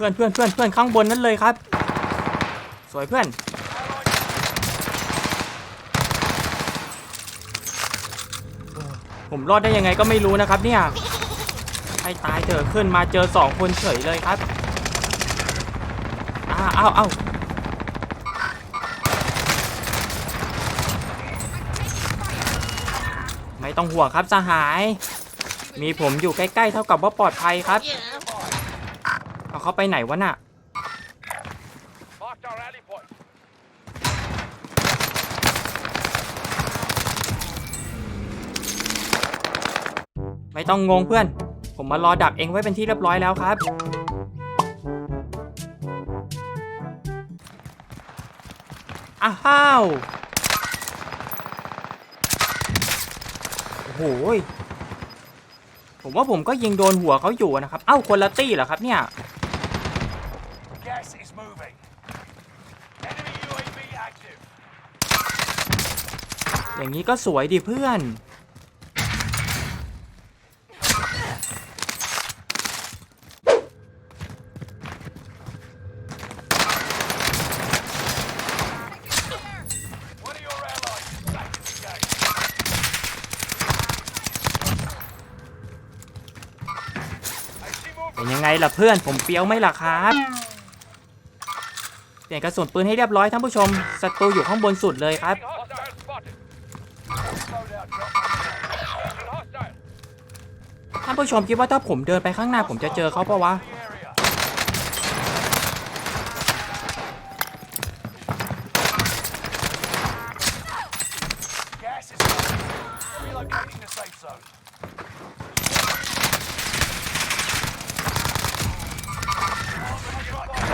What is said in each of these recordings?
พื่อนเพื่อนเพื่อนเพื่อนข้างบนนั่นเลยครับ สวยเพื่อน ผมรอดได้ยังไงก็ไม่รู้นะครับเนี่ยให้ตายเถอะขึ้นมาเจอสองคนเฉยเลยครับอ้าวอ้าวอ้าวไม่ต้องห่วงครับสหาย มีผมอยู่ใกล้ๆเท่ากับว่าปลอดภัยครับ เอาเขาไปไหนวะน่ะ Marked our rally point. ไม่ต้องงงเพื่อน ผมมารอดักเองไว้เป็นที่เรียบร้อยแล้วครับ อ้าวโอ้โหยผมว่าผมก็ยิงโดนหัวเขาอยู่นะครับ เอ้าคนละตี้เหรอครับเนี่ย อย่างนี้ก็สวยดิเพื่อน เป็นยังไงล่ะเพื่อนผมเฟี้ยวไหมล่ะครับเปลี่ยนกระสุนปืนให้เรียบร้อยท่านผู้ชมศัตรูอยู่ข้างบนสุดเลยครับ Hostile spotted. Loadout drop. Hostile. ท่านผู้ชมคิดว่าถ้าผมเดินไปข้างหน้าผมจะเจอเขาปะวะ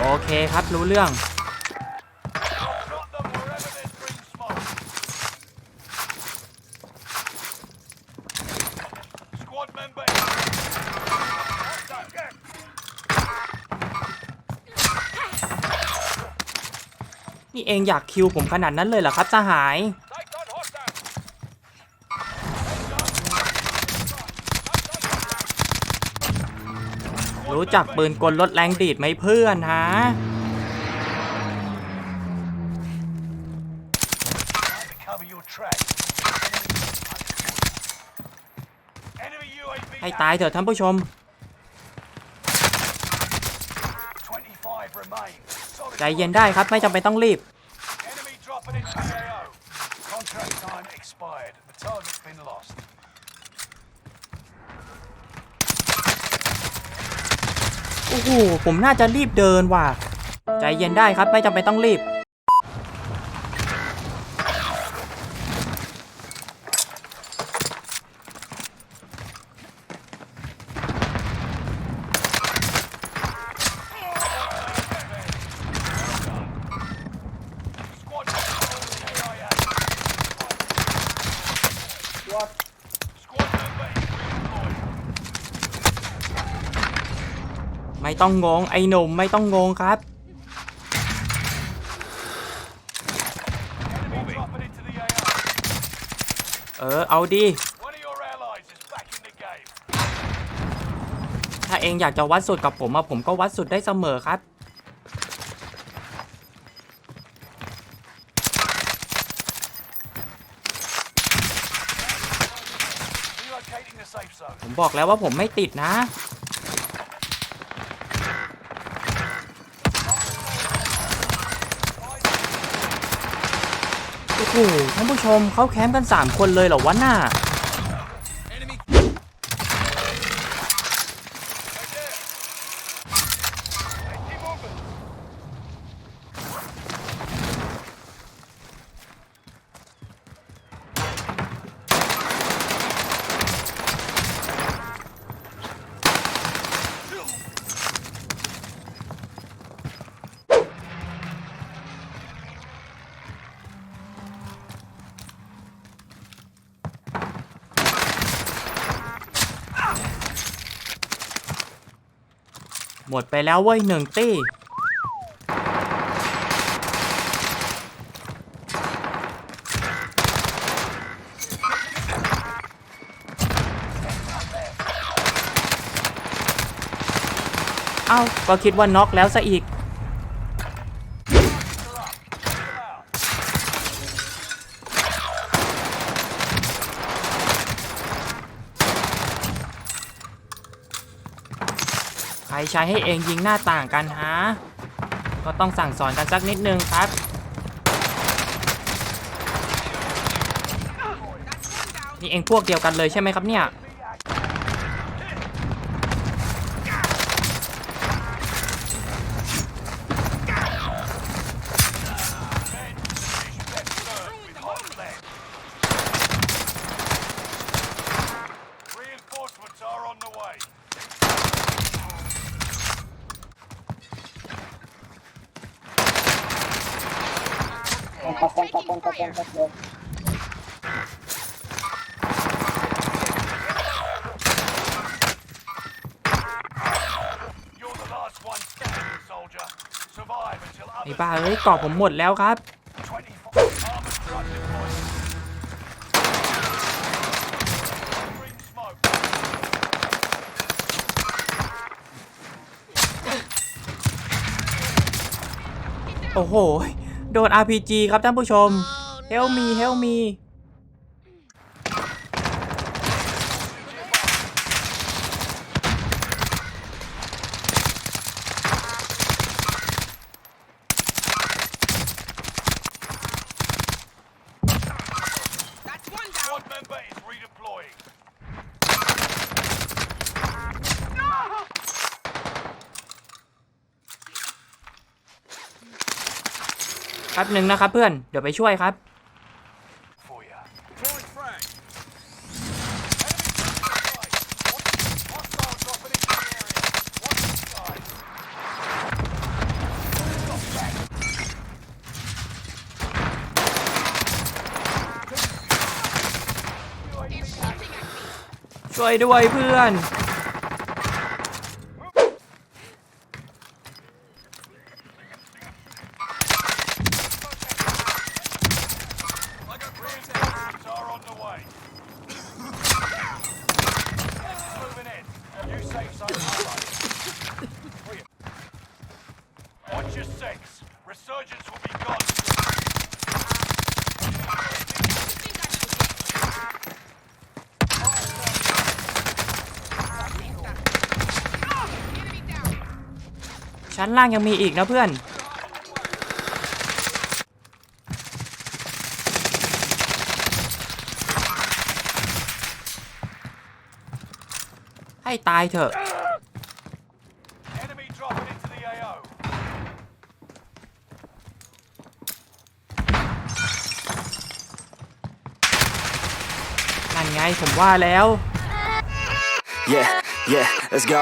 โอเคครับรู้เรื่อง Squad member. Hostile. นี่เองอยากคิวผมขนาดนั้นเลยเหรอครับสหาย Sights on hostile. รู้จักปืนกลลดแรงดีดไหมเพื่อนฮะ ตายเถอะท่านผู้ชม25 remain. Solid ใจเย็นได้ครับไม่จำเป็นต้องรีบ Enemy dropping into the AO. Contract time expired. The target's been lost. โอ้โห ผมน่าจะรีบเดินว่ะ ใจเย็นได้ครับไม่จำเป็นต้องรีบ Squad AIA. Squad. Squad member is redeployed. ไม่ ต้องงงไอ้หนุ่มไม่ต้องงงครับ เออเอาดิ One of your allies is back in the game. ถ้าเองอยากจะวัดสุดกับผมอะผมก็วัดสุดได้เสมอครับผมบอกแล้วว่าผมไม่ติดนะ โอ้โหท่านผู้ชมเขาแคมป์กัน 3 คนเลยเหรอวะน่า หมดไปแล้วเว้ยหนึ่งตี้ เอ้า ก็คิดว่าน็อกแล้วซะอีก รใช้ให้เองยิงหน้าต่างกันฮะ ก็ต้องสั่งสอนกันสักนิดนึงครับ นี่เองพวกเดียวกันเลยใช่ไหมครับเนี่ย Reinforcements are on the way. ตะโกนตะโกนตะโกนตะโกน You're the last one standing, soldier. Survive until ไอ้ others บ้าเอ้ยเกาะผมหมดแล้วครับ24 armored truck deployed. Green smoke. โอ้โห โดน RPG ครับท่านผู้ชม Help me Help me Squad member is redeploying. แป๊บหนึ่งนะครับเพื่อน เดี๋ยวไปช่วยครับ ช่วยด้วยเพื่อน ชั้นล่างยังมีอีกนะเพื่อน ให้ตายเถอะ Enemy dropping into the AO. นั่นไงผมว่าแล้ว Yeah, yeah, let's go.